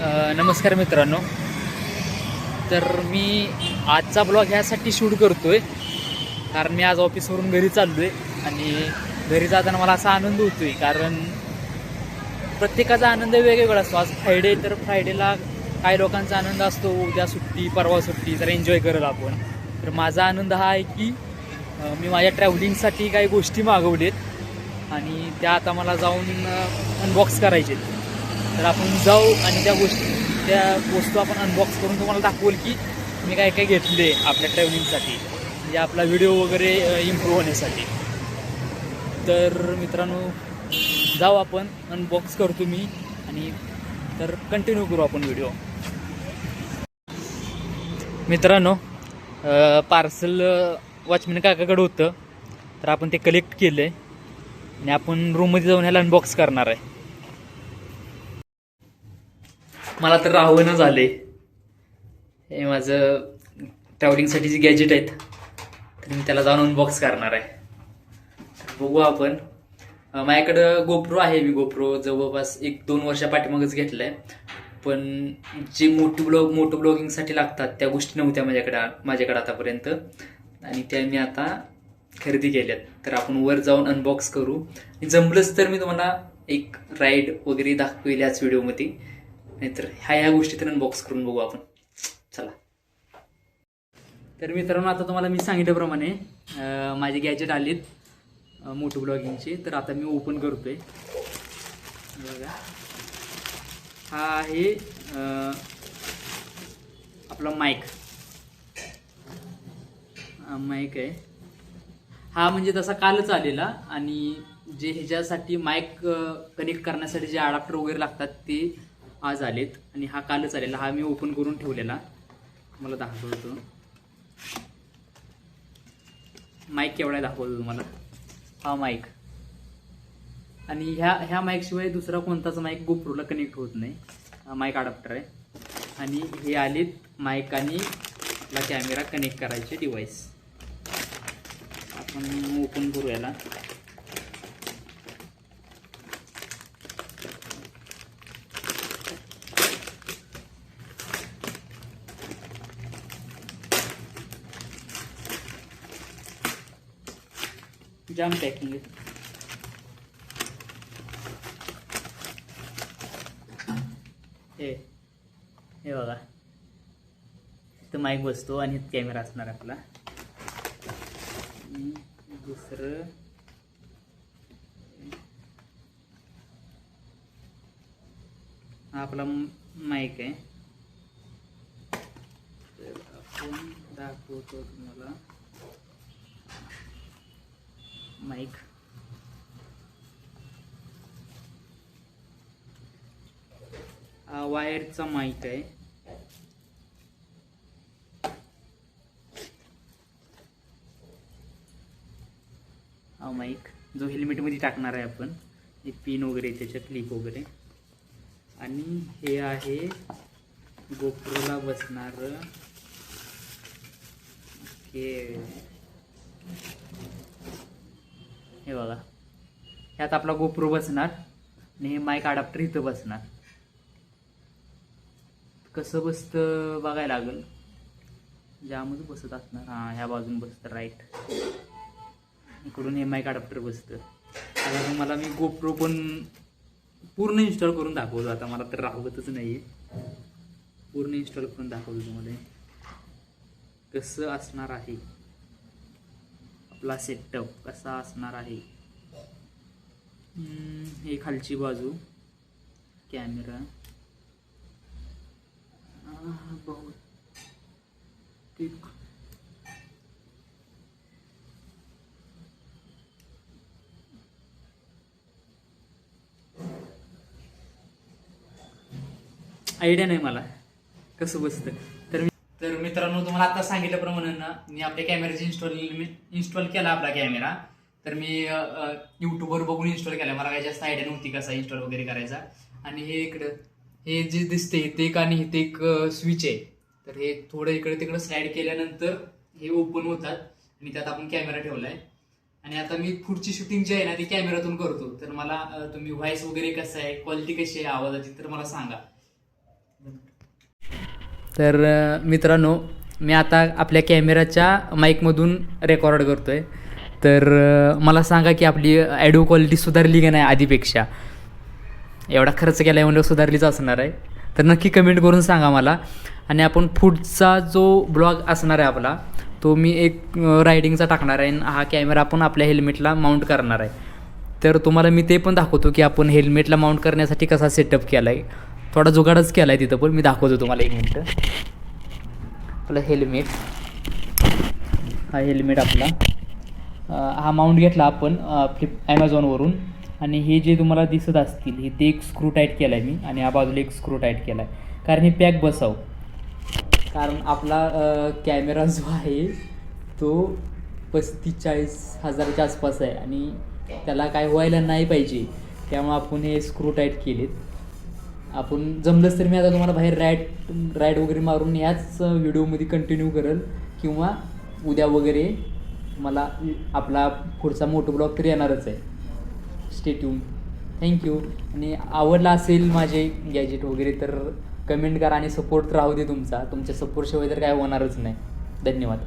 नमस्कार मित्रांनो. तर मी आजचा ब्लॉग ह्यासाठी शूट करतो आहे कारण मी आज ऑफिसवरून घरी चाललो आहे आणि घरी जाताना मला असा आनंद होतो आहे कारण प्रत्येकाचा आनंद वेगवेगळा असतो. आज फ्रायडे तर फ्रायडेला काही लोकांचा आनंद असतो. उद्या सुट्टी परवा सुट्टी तर एन्जॉय करेल आपण. तर माझा आनंद हा आहे की मी माझ्या ट्रॅव्हलिंगसाठी काही गोष्टी मागवलेत. आणि त्या आता मला जाऊन अनबॉक्स करायचे आहेत तर आपण जाऊ आणि त्या गोष्टी त्या वस्तू आपण अनबॉक्स करून तुम्हाला दाखवल की मी काय काय घेतले आपल्या ट्रॅव्हलिंगसाठी म्हणजे आपला व्हिडिओ वगैरे इम्प्रूव्ह होण्यासाठी. तर मित्रांनो जाऊ आपण अनबॉक्स करतो मी आणि तर कंटिन्यू करू आपण व्हिडिओ मित्रांनो पार्सल वॉचमॅन काकाकडे होतं. तर आपण ते कलेक्ट केलं आहे आणि आपण रूममध्ये जाऊन ह्याला अनबॉक्स करणार आहे. मला तर राहणं झाले हे माझं ट्रॅव्हलिंगसाठी जे गॅजेट आहेत तर मी त्याला जाऊन अनबॉक्स करणार आहे. तर बघू आपण. माझ्याकडं गोप्रो आहे मी गोप्रो जवळपास एक दोन वर्षा पाठीमागच आहे पण जे मोठी ब्लॉग मोठं ब्लॉगिंगसाठी लागतात त्या गोष्टी नव्हत्या माझ्याकडे माझ्याकडे आतापर्यंत. आणि त्या मी आता खरेदी केल्यात. तर आपण वर जाऊन अनबॉक्स करू. जमलंच तर मी तुम्हाला एक राईड वगैरे दाखवेल याच व्हिडिओमध्ये नाहीतर ह्या ह्या गोष्टी तर अनबॉक्स करून बघू आपण. चला. तर मित्रांनो आता तुम्हाला मी सांगितल्याप्रमाणे माझे गॅजेट आलेत अं, ब्लॉगिंगचे तर आता मी ओपन करतोय. बघा. हा आहे आपला माईक माईक आहे. हा म्हणजे तसा कालच आलेला आणि जे ह्याच्यासाठी माईक कनेक्ट करण्यासाठी जे अडाप्टर वगैरे लागतात ते आज आलेत आणि हा कालच आलेला हा मी ओपन करून ठेवलेला. मला दाखवतो. माईक केवढा दाखवतो तुम्हाला. हा माईक आणि ह्या ह्या माईकशिवाय दुसरा कोणताच माईक गोप्रोला कनेक्ट होत नाही. हा माईक अडॅप्टर आहे. आणि हे आलेत माईक आणि आपला कॅमेरा कनेक्ट करायचे डिवाइस आपण ओपन करू याला जाम पॅकिंग आहे हे हे बघा. इथं माईक बसतो आणि कॅमेरा असणार आपला. दुसरं. हा आपला माईक आहे. तर आपण दाखवतो तुम्हाला. माईक वायरचा माईक आहे. हा माईक जो हेल्मेटमध्ये टाकणार आहे आपण. हे पिन वगैरे त्याच्या क्लिप वगैरे. आणि हे आहे गोप्रोला बसणार. ओके हे बघा. ह्यात आपला गोप्रो बसणार आणि हे माईक अडाप्टर इथं बसणार. कसं बसतं बघायला लागेल. ज्यामध्ये बसत असणार. हां ह्या बाजून बसतं राईट इकडून हे माईक अडाप्टर बसतं. आता मला मी गोप्रो पण पूर्ण इन्स्टॉल करून दाखवतो. आता मला तर राहतच नाही पूर्ण इन्स्टॉल करून दाखवतो तुम्हाला. कसं असणार आहे? आपला सेटअप कसा असणार आहे? हे खालची बाजू. कॅमेरा. बहुतेक. आयडिया नाही मला. कसं बसतं? मित्रांनो तुम्हाला आता सांगितल्याप्रमाणे ना मी आपल्या कॅमेऱ्याची इन्स्टॉल इन्स्टॉल केला आपला कॅमेरा तर मी युट्यूबवर बघून इन्स्टॉल केला. मला काही जास्त आयडिया नव्हती कसा इन्स्टॉल वगैरे करायचा. आणि हे इकडं हे जे दिसते ते एक आणि इथे एक स्विच आहे. तर हे थोडं इकडे तिकडे स्लाइड केल्यानंतर हे ओपन होतात. आणि त्यात आपण कॅमेरा ठेवलाय. आणि आता मी पुढची शूटिंग जी आहे ना ती कॅमेरातून करतो. तर मला तुम्ही व्हॉइस वगैरे कसं आहे क्वालिटी कशी आहे आवाजाची तर मला सांगा. तर मित्रांनो मी आता आपल्या कॅमेराच्या माईकमधून रेकॉर्ड करतो आहे तर मला सांगा की आपली ॲडिओ क्वालिटी सुधारली की नाही आधीपेक्षा? एवढा खर्च केला आहे म्हणजे सुधारलीच असणार आहे. तर नक्की कमेंट करून सांगा मला. आणि आपण फूडचा जो ब्लॉग असणार आहे आपला तो मी एक रायडिंगचा टाकणार आहे आणि हा कॅमेरा आपण आपल्या हेल्मेटला माउंट करणार आहे. तर तुम्हाला मी ते पण दाखवतो की आपण हेल्मेटला माउंट करण्यासाठी कसा सेटअप केला आहे थोडा जुगाडच केला आहे तिथं पण. मी दाखवतो तुम्हाला एक मिनटं. आपलं हेल्मेट हा हेल्मेट आपला. हा माउंट घेतला आपण फ्लिप ॲमेझॉनवरून आणि हे जे तुम्हाला दिसत असतील हे ते एक स्क्रू टाईट केला आहे मी. आणि या बाजूला एक स्क्रू टाईट केला आहे कारण हे पॅक बसाव. कारण आपला कॅमेरा जो आहे तो पस्तीस चाळीस हजाराच्या आसपास आहे. आणि त्याला काय व्हायला नाही पाहिजे. त्यामुळे आपण हे स्क्रू टाईट केलेत. आपण जमलंच तर मी आता तुम्हाला बाहेर राईड राईड वगैरे मारून याच व्हिडिओमध्ये कंटिन्यू करेल. किंवा उद्या वगैरे मला आपला पुढचा मोठो ब्लॉग तर येणारच आहे. स्टेट्यूम थँक्यू आणि आवडला असेल माझे गॅजेट वगैरे तर कमेंट करा आणि सपोर्ट राहू दे तुमचा. तुमच्या सपोर्टशिवाय तर काय होणारच नाही. धन्यवाद.